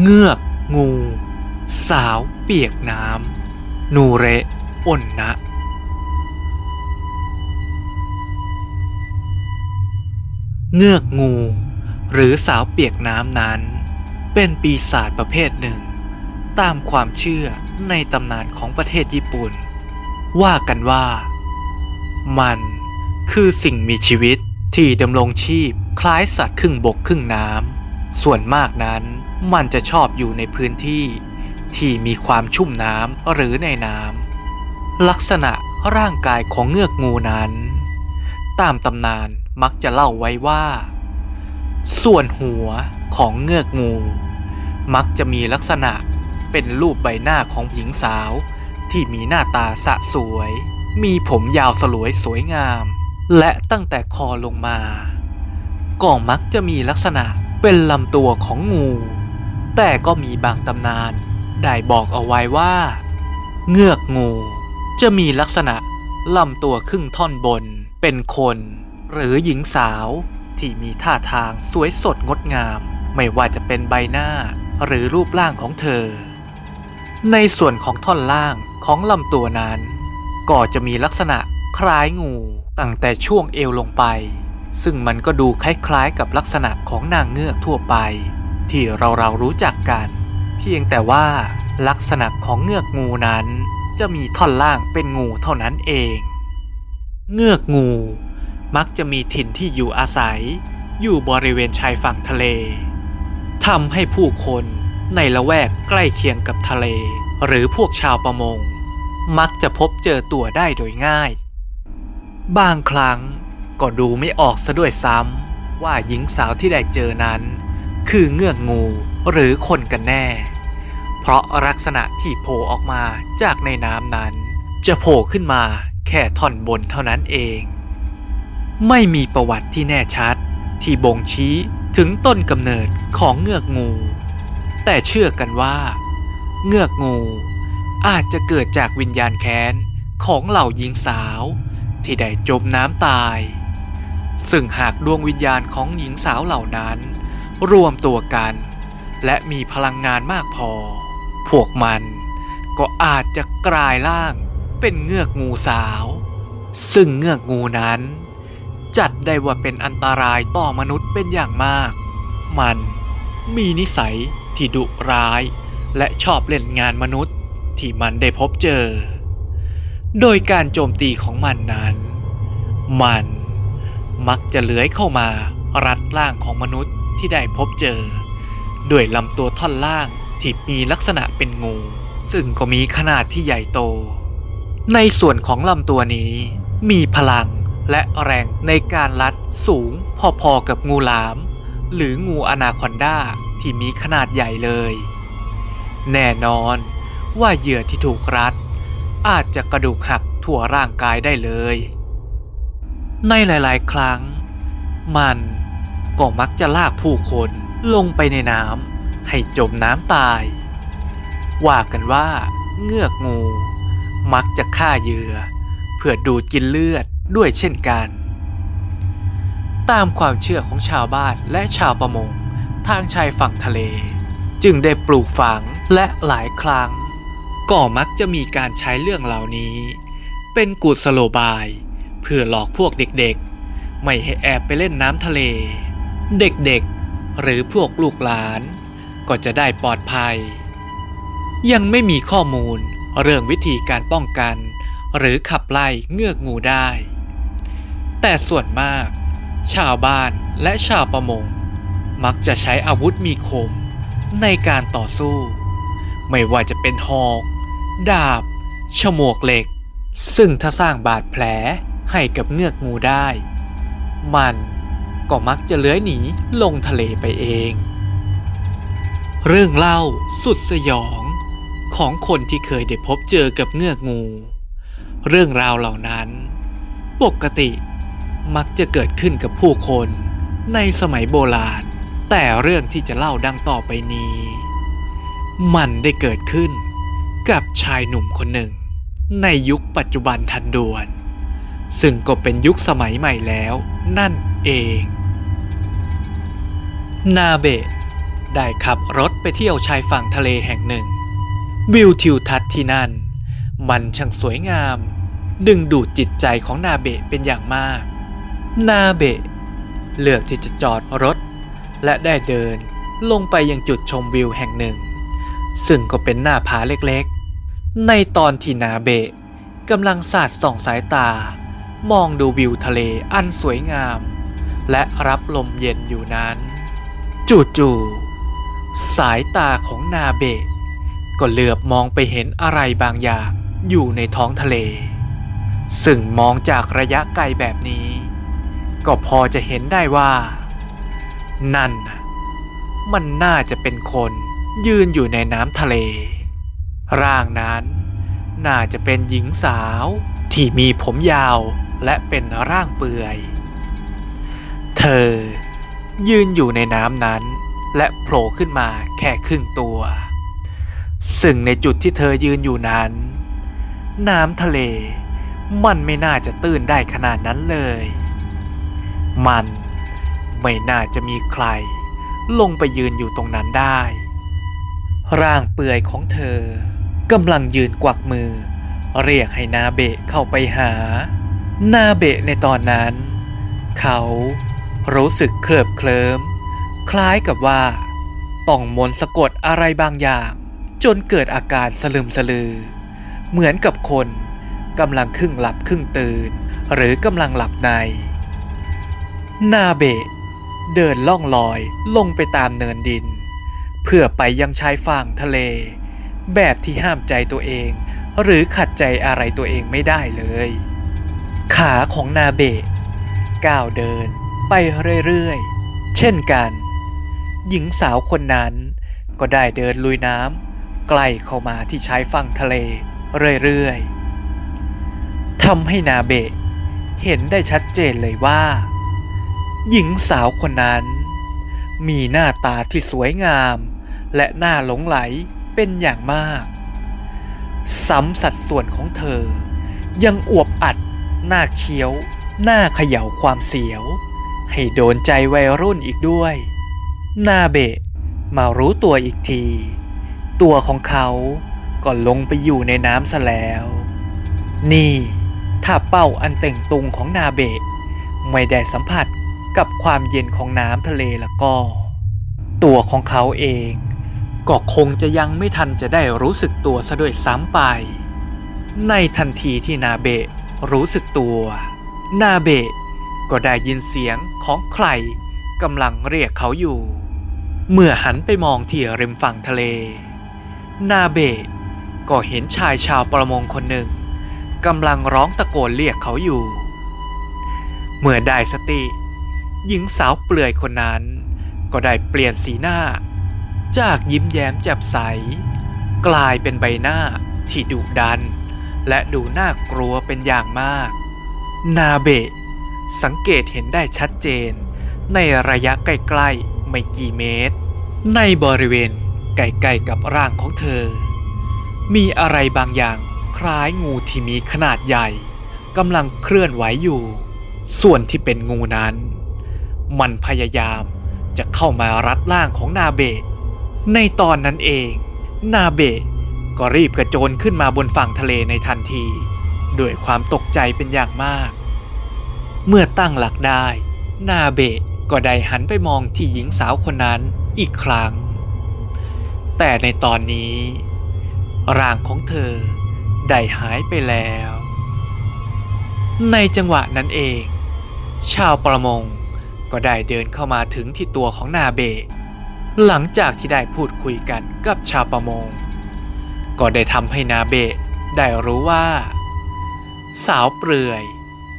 เงือก งู สาวเปียกน้ำนูเรอ่นนะ เงือกงู หรือสาวเปียกน้ำนั้น เป็นปีศาจประเภทหนึ่ง ตามความเชื่อในตำนานของประเทศญี่ปุ่น ว่ากันว่า มันคือสิ่งมีชีวิตที่ดำรงชีพคล้ายสัตว์ครึ่งบกครึ่งน้ำส่วนมากนั้น มันจะชอบอยู่ในพื้นที่ ที่มีความชุ่มน้ำหรือในน้ำลักษณะร่างกายของเงือกงูนั้น ตามตำนานมักจะเล่าไว้ว่า ส่วนหัวของเงือกงู มักจะมีลักษณะเป็นรูปใบหน้าของหญิงสาว ที่มีหน้าตาสะสวย มีผมยาวสลวยสวยงาม และตั้งแต่คอลงมาก็มักจะมีลักษณะเป็นลำตัวของงู แต่ก็มีบางตำนานได้บอกเอาไว้ว่า เงือกงูจะมีลักษณะลำตัวครึ่งท่อนบนเป็นคน หรือหญิงสาวที่มีท่าทางสวยสดงดงาม ไม่ว่าจะเป็นใบหน้าหรือรูปร่างของเธอ ในส่วนของท่อนล่างของลำตัวนั้น ก็จะมีลักษณะคล้ายงูตั้งแต่ช่วงเอวลงไป ซึ่งมันก็ดูคล้ายๆกับลักษณะของนางเงือกทั่วไป ที่เราเรารู้จักกัน เพียงแต่ว่าลักษณะของเงือกงูนั้น จะมีท่อนล่างเป็นงูเท่านั้นเอง เงือกงู มักจะมีถิ่นที่อยู่อาศัย อยู่บริเวณชายฝั่งทะเลทำให้ผู้คนในละแวกใกล้เคียงกับทะเล หรือพวกชาวประมง มักจะพบเจอตัวได้โดยง่าย บางครั้งก็ดูไม่ออกซะด้วยซ้ำว่าหญิงสาวที่ได้เจอนั้น คือเงือกงูหรือคนกันแน่ เพราะลักษณะที่โผล่ออกมาจากในน้ำนั้น จะโผล่ขึ้นมาแค่ท่อนบนเท่านั้นเอง ไม่มีประวัติที่แน่ชัด ที่บ่งชี้ถึงต้นกำเนิดของเงือกงู แต่เชื่อกันว่า เงือกงูอาจจะเกิดจากวิญญาณแค้นของเหล่าหญิงสาวที่ได้จมน้ำตาย ซึ่งหากดวงวิญญาณของหญิงสาวเหล่านั้น รวมตัวกัน และมีพลังงานมากพอ พวกมันก็อาจจะกลายร่างเป็นเงือกงูสาว ซึ่งเงือกงูนั้น จัดได้ว่าเป็นอันตรายต่อมนุษย์เป็นอย่างมาก มันมีนิสัยที่ดุร้าย และชอบเล่นงานมนุษย์ที่มันได้พบเจอ โดยการโจมตีของมันนั้น มันมักจะเลื้อยเข้ามารัดร่างของมนุษย์ ที่ได้พบเจอ ด้วยลำตัวท่อนล่างที่มีลักษณะเป็นงู ซึ่งก็มีขนาดที่ใหญ่โต ในส่วนของลำตัวนี้ มีพลังและแรงในการรัดสูงพอๆกับงูหลาม หรืองูอนาคอนดาที่มีขนาดใหญ่เลย แน่นอนว่าเหยื่อที่ถูกรัด อาจจะกระดูกหักทั่วร่างกายได้เลย ในหลาย ๆ ครั้ง มัน ก็มักจะลากผู้คนลงไปในน้ำให้จมน้ำตาย ว่ากันว่า เงือกงู มักจะฆ่าเหยื่อ เพื่อดูดกินเลือดด้วยเช่นกัน ตามความเชื่อของชาวบ้านและชาวประมงทางชายฝั่งทะเล จึงได้ปลูกฝังและหลายครั้ง ก็มักจะมีการใช้เรื่องเหล่านี้ เป็นกุศโลบาย เพื่อหลอกพวกเด็กๆ ไม่ให้แอบไปเล่นน้ำทะเล เด็กๆ หรือพวกลูกหลาน ก็จะได้ปลอดภัย ยังไม่มีข้อมูลเรื่องวิธีการป้องกัน หรือขับไล่เงือกงูได้ แต่ส่วนมาก ชาวบ้านและชาวประมง มักจะใช้อาวุธมีคมในการต่อสู้ ไม่ว่าจะเป็นหอก ดาบ ฉมวกเหล็ก ซึ่งถ้าสร้างบาดแผลให้กับเงือกงูได้ มัน ก็มักจะเลื้อยหนีลงทะเลไปเอง เรื่องเล่าสุดสยอง ของคนที่เคยได้พบเจอกับเงือกงู เรื่องราวเหล่านั้น ปกติมักจะเกิดขึ้นกับผู้คนในสมัยโบราณ แต่เรื่องที่จะเล่าดังต่อไปนี้ มันได้เกิดขึ้นกับชายหนุ่มคนหนึ่ง ในยุคปัจจุบันทันด่วน ซึ่งก็เป็นยุคสมัยใหม่แล้วนั่นเอง นาเบะได้ขับรถไปเที่ยวชายฝั่งทะเลแห่งหนึ่ง วิวทิวทัศน์ที่นั่น มันช่างสวยงาม ดึงดูดจิตใจของนาเบะเป็นอย่างมาก นาเบะเลือกที่จะจอดรถ และได้เดินลงไปยังจุดชมวิวแห่งหนึ่ง ซึ่งก็เป็นหน้าผาเล็กๆ ในตอนที่นาเบะกำลังสาดส่องสายตา มองดูวิวทะเลอันสวยงาม และรับลมเย็นอยู่นั้น จู่ๆสายตาของนาเบะก็เหลือบมองไปเห็นอะไรบางอย่างอยู่ในท้องทะเล ซึ่งมองจากระยะไกลแบบนี้ ก็พอจะเห็นได้ว่า นั่นมันน่าจะเป็นคนยืนอยู่ในน้ำทะเล ร่างนั้นน่าจะเป็นหญิงสาวที่มีผมยาวและเป็นร่างเปื่อย เธอ ยืนอยู่ในน้ำนั้น และโผล่ขึ้นมาแค่ครึ่งตัว ซึ่งในจุดที่เธอยืนอยู่นั้น น้ำทะเล มันไม่น่าจะตื้นได้ขนาดนั้นเลย มันไม่น่าจะมีใคร ลงไปยืนอยู่ตรงนั้นได้ ร่างเปื่อยของเธอกำลังยืนกวักมือ เรียกให้นาเบะเข้าไปหา นาเบะในตอนนั้น เขา รู้สึกเคลิบเคลิ้มคล้ายกับว่าต้องมนสะกดอะไรบางอย่าง จนเกิดอาการสลึมสลือ เหมือนกับคนกำลังครึ่งหลับครึ่งตื่น หรือกำลังหลับใน นาเบะเดินล่องลอยลงไปตามเนินดิน เพื่อไปยังชายฝั่งทะเล แบบที่ห้ามใจตัวเอง หรือขัดใจอะไรตัวเองไม่ได้เลย ขาของนาเบะก้าวเดิน ไปเรื่อยๆ เช่นกัน หญิงสาวคนนั้นก็ได้เดินลุยน้ำใกล้เข้ามาที่ชายฝั่งทะเลเรื่อยๆทำให้นาเบะเห็นได้ชัดเจนเลยว่า หญิงสาวคนนั้น มีหน้าตาที่สวยงาม และน่าหลงไหลเป็นอย่างมากซ้ำสัดส่วนของเธอ ยังอวบอัด หน้าเคี้ยว หน้าเขย่าความเสียว ให้โดนใจวัยรุ่นอีกด้วย นาเบะมารู้ตัวอีกที ตัวของเขาก็ลงไปอยู่ในน้ำซะแล้ว นี่ ถ้าเป้าอันเต่งตุงของนาเบะ ไม่ได้สัมผัสกับความเย็นของน้ำทะเลแล้วก็ ตัวของเขาเองก็คงจะยังไม่ทันจะได้รู้สึกตัวซะด้วยซ้ำไป ในทันทีที่นาเบะรู้สึกตัว นาเบะ ก็ได้ยินเสียงของใครกำลังเรียกเขาอยู่ เมื่อหันไปมองที่ริมฝั่งทะเล นาเบะก็เห็นชายชาวประมงคนหนึ่งกำลังร้องตะโกนเรียกเขาอยู่ เมื่อได้สติ หญิงสาวเปลือยคนนั้น ก็ได้เปลี่ยนสีหน้า จากยิ้มแย้มแจ่มใส กลายเป็นใบหน้าที่ดุดัน และดูน่ากลัวเป็นอย่างมาก นาเบะ สังเกตเห็นได้ชัดเจน ในระยะใกล้ๆไม่กี่เมตร ในบริเวณใกล้ๆกับร่างของเธอ มีอะไรบางอย่างคล้ายงูที่มีขนาดใหญ่กำลังเคลื่อนไหวอยู่ ส่วนที่เป็นงูนั้น มันพยายามจะเข้ามารัดร่างของนาเบะในตอนนั้นเอง นาเบะก็รีบกระโจนขึ้นมาบนฝั่งทะเลในทันที ด้วยความตกใจเป็นอย่างมาก เมื่อตั้งหลักได้ นาเบะก็ได้หันไปมองที่หญิงสาวคนนั้นอีกครั้ง แต่ในตอนนี้ ร่างของเธอได้หายไปแล้ว ในจังหวะนั้นเอง ชาวประมงก็ได้เดินเข้ามาถึงที่ตัวของนาเบะหลังจากที่ได้พูดคุยกันกับชาวประมง ก็ได้ทำให้นาเบะได้รู้ว่า สาวเปลือย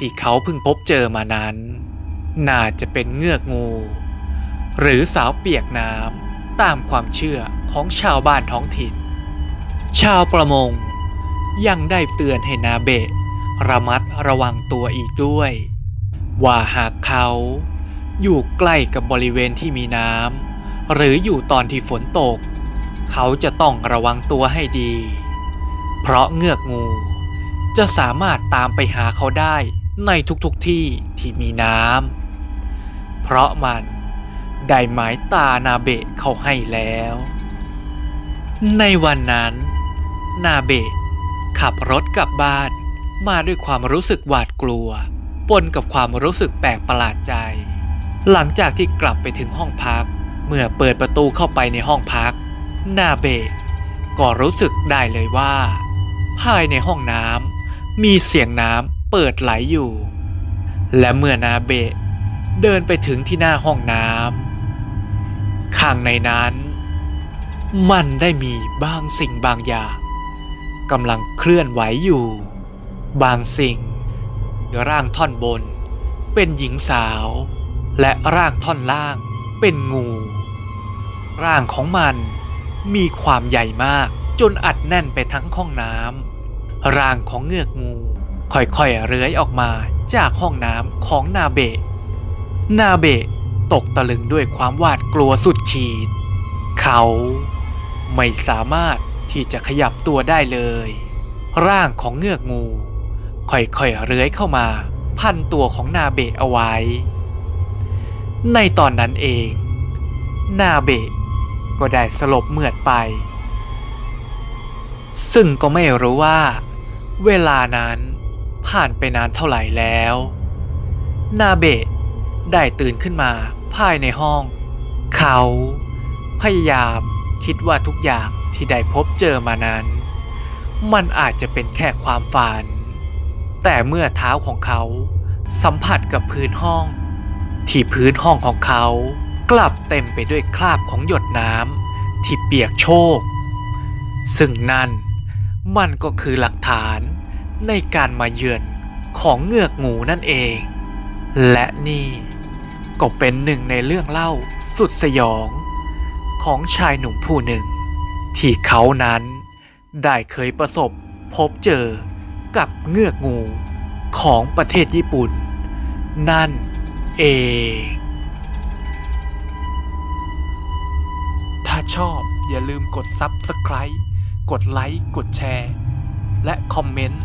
ที่เขาเพิ่งพบเจอมานั้น น่าจะเป็นเงือกงู หรือสาวเปียกน้ำตามความเชื่อของชาวบ้านท้องถิ่น ชาวประมงยังได้เตือนให้นาเบะระมัดระวังตัวอีกด้วย ว่าหากเขาอยู่ใกล้กับบริเวณที่มีน้ำหรืออยู่ตอนที่ฝนตก เขาจะต้องระวังตัวให้ดี เพราะเงือกงูจะสามารถตามไปหาเขาได้ ในทุกๆทที่ที่มีน้ำ เพราะมันได้หมายตานาเบะเขาให้แล้ว ในวันนั้น นาเบะขับรถกลับบ้านมาด้วยความรู้สึกหวาดกลัว ปนกับความรู้สึกแปลกประหลาดใจ หลังจากที่กลับไปถึงห้องพัก เมื่อเปิดประตูเข้าไปในห้องพัก นาเบะก็รู้สึกได้เลยว่า ภายในห้องน้ำมีเสียงน้ำ เปิดไหลอยู่ และเมื่อนาเบะเดินไปถึงที่หน้าห้องน้ำข้างในนั้น มันได้มีบางสิ่งบางอย่างกำลังเคลื่อนไหวอยู่ บางสิ่งร่างท่อนบน เป็นหญิงสาว และร่างท่อนล่างเป็นงู ร่างของมันมีความใหญ่มากจนอัดแน่นไปทั้งห้องน้ำร่างของเงือกงู ค่อยๆเลื้อยออกมาจากห้องน้ำของนาเบะ นาเบะตกตะลึงด้วยความหวาดกลัวสุดขีด เขาไม่สามารถที่จะขยับตัวได้เลย ร่างของเงือกงู ค่อยๆเลื้อยเข้ามาพันตัวของนาเบะเอาไว้ ในตอนนั้นเอง นาเบะก็ได้สลบเหมือดไป ซึ่งก็ไม่รู้ว่า เวลานั้น ผ่านไปนานเท่าไหร่แล้ว นาเบะได้ตื่นขึ้นมาภายในห้อง เขา พยายามคิดว่าทุกอย่างที่ได้พบเจอมานั้น มันอาจจะเป็นแค่ความฝัน แต่เมื่อเท้าของเขาสัมผัสกับพื้นห้อง ที่พื้นห้องของเขากลับเต็มไปด้วยคราบของหยดน้ำที่เปียกโชก ซึ่งนั่นมันก็คือหลักฐาน ในการมาเยือนของเงือกงูนั่นเอง และนี่ก็เป็นหนึ่งในเรื่องเล่าสุดสยอง ของชายหนุ่มผู้หนึ่ง ที่เขานั้นได้เคยประสบพบเจอกับเงือกงูของประเทศญี่ปุ่น นั่นเอง ถ้าชอบอย่าลืมกด Subscribe กดไลค์ กดแชร์ และคอมเมนต์